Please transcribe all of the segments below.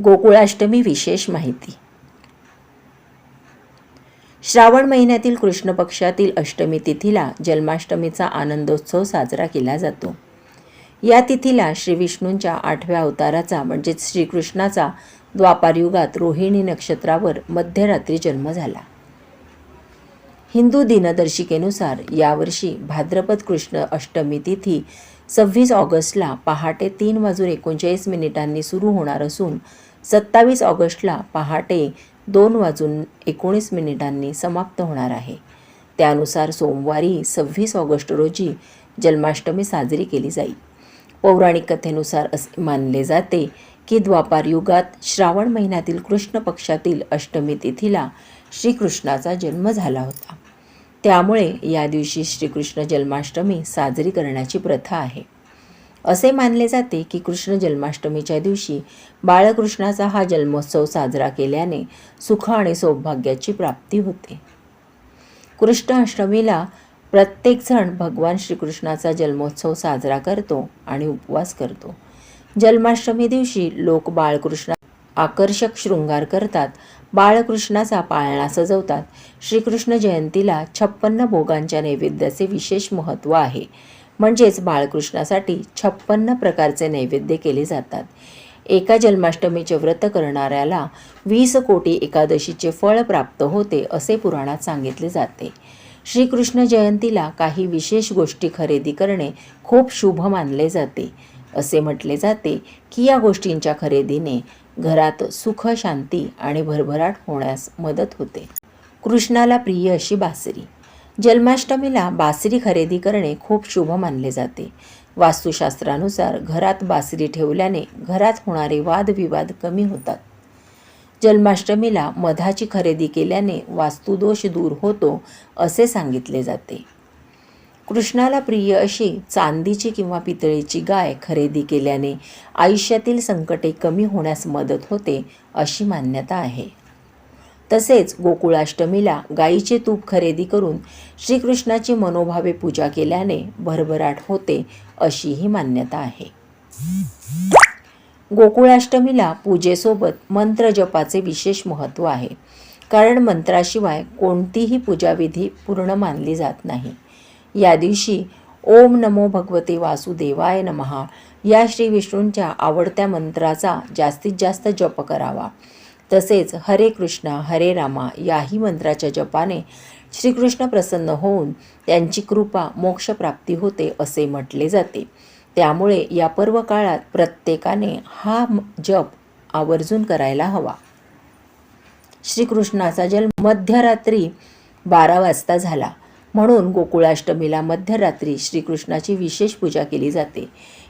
गोकुळाष्टमी विशेष माहिती. श्रावण महिन्यातील कृष्ण पक्षातील अष्टमी तिथीला जन्माष्टमीचा आनंदोत्सव साजरा केला जातो. या तिथीला श्री विष्णूंच्या आठव्या अवताराचा म्हणजेच श्रीकृष्णाचा द्वापारयुगात रोहिणी नक्षत्रावर मध्यरात्री जन्म झाला. हिंदू दिनदर्शिकेनुसार यावर्षी भाद्रपद कृष्ण अष्टमी तिथी सव्वीस ऑगस्टला पहाटे तीन वाजून एकोणचाळीस मिनिटांनी सुरू होणार असून सत्तावीस ऑगस्टला पहाटे दोन वाजून एकोणीस मिनिटांनी समाप्त होणार आहे. त्यानुसार सोमवारी सव्वीस ऑगस्ट रोजी जन्माष्टमी साजरी केली जाईल. पौराणिक कथेनुसार असे मानले जाते की द्वापार युगात श्रावण महिन्यातील कृष्ण पक्षातील अष्टमी तिथीला श्रीकृष्णाचा जन्म झाला होता. त्यामुळे या दिवशी श्रीकृष्ण जन्माष्टमी साजरी करण्याची प्रथा आहे. असे मानले जाते की कृष्ण जन्माष्टमीच्या दिवशी बाळकृष्णाचा हा जन्मोत्सव साजरा केल्याने सुख आणि सौभाग्याची प्राप्ती होते. कृष्ण अष्टमीला प्रत्येकजण भगवान श्रीकृष्णाचा जन्मोत्सव साजरा करतो आणि उपवास करतो. जन्माष्टमी दिवशी लोक बाळकृष्ण आकर्षक शृंगार करतात बाळकृष्णाचा पाळणा सजवतात. श्रीकृष्ण जयंतीला छप्पन्न भोगांच्या नैवेद्याचे विशेष महत्त्व आहे. म्हणजेच बाळकृष्णासाठी छप्पन्न प्रकारचे नैवेद्य केले जातात. एका जन्माष्टमीचे व्रत करणाऱ्याला वीस कोटी एकादशीचे फळ प्राप्त होते असे पुराणात सांगितले जाते. श्रीकृष्ण जयंतीला काही विशेष गोष्टी खरेदी करणे खूप शुभ मानले जाते. असे म्हटले जाते की या गोष्टींच्या खरेदीने घरात सुख शांती आणि भरभराट होण्यास मदत होते. कृष्णाला प्रिय अशी बासरी. जन्माष्टमीला बासरी खरेदी करणे खूप शुभ मानले जाते. वास्तुशास्त्रानुसार घरात बासरी ठेवल्याने घरात होणारे वादविवाद कमी होतात. जन्माष्टमीला मधाची खरेदी केल्याने वास्तुदोष दूर होतो असे सांगितले जाते. कृष्णाला प्रिय अशी चांदीची किंवा पितळेची गाय खरेदी केल्याने आयुष्यातील संकटे कमी होण्यास मदत होते अशी मान्यता आहे. तसेच गोकुळाष्टमीला गायीचे तूप खरेदी करून श्रीकृष्णाची मनोभावे पूजा केल्याने भरभराट होते अशीही मान्यता आहे. गोकुळाष्टमीला पूजेसोबत मंत्रजपाचे विशेष महत्त्व आहे. कारण मंत्राशिवाय कोणतीही पूजाविधी पूर्ण मानली जात नाही. या दिवशी ओम नमो भगवते वासुदेवाय नमहा. या श्री विष्णूंच्या आवडत्या मंत्राचा जास्तीत जास्त जप करावा. तसेच हरे कृष्णा हरे रामा याही मंत्राच्या जपाने श्रीकृष्ण प्रसन्न होऊन त्यांची कृपा मोक्षप्राप्ती होते असे म्हटले जाते. त्यामुळे या पर्व काळात प्रत्येकाने हा जप आवर्जून करायला हवा. श्रीकृष्णाचा जन्म मध्यरात्री बारा वाजता झाला. म्हणून गोकुळाष्टमीला मध्यरात्री श्रीकृष्णाची विशेष पूजा केली जाते.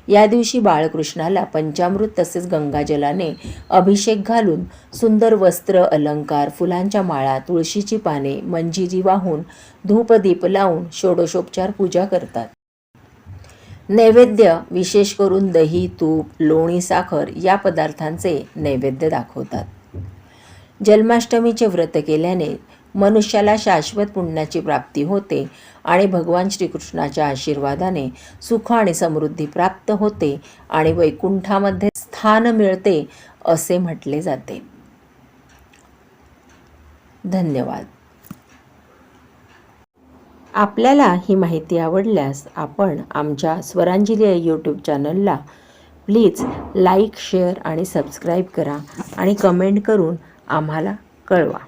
या दिवशी बाळकृष्णाला पंचामृत तसेच गंगाजलाने अभिषेक घालून सुंदर वस्त्र अलंकार फुलांच्या माळा तुळशीची पाने मंजिरी वाहून धूपदीप लावून षोडशोपचार पूजा करतात. नैवेद्य विशेष करून दही तूप लोणी साखर या पदार्थांचे नैवेद्य दाखवतात. जन्माष्टमीचे व्रत केल्याने मनुष्याला शाश्वत पुण्याची प्राप्ती होते आणि भगवान श्रीकृष्णाच्या आशीर्वादाने सुख आणि समृद्धी प्राप्त होते आणि वैकुंठामध्ये स्थान मिळते असे म्हटले जाते. धन्यवाद. आपल्याला ही माहिती आवडल्यास आपण आमच्या स्वरांजली या यूट्यूब चॅनलला प्लीज लाईक शेअर आणि सबस्क्राईब करा आणि कमेंट करून आम्हाला कळवा.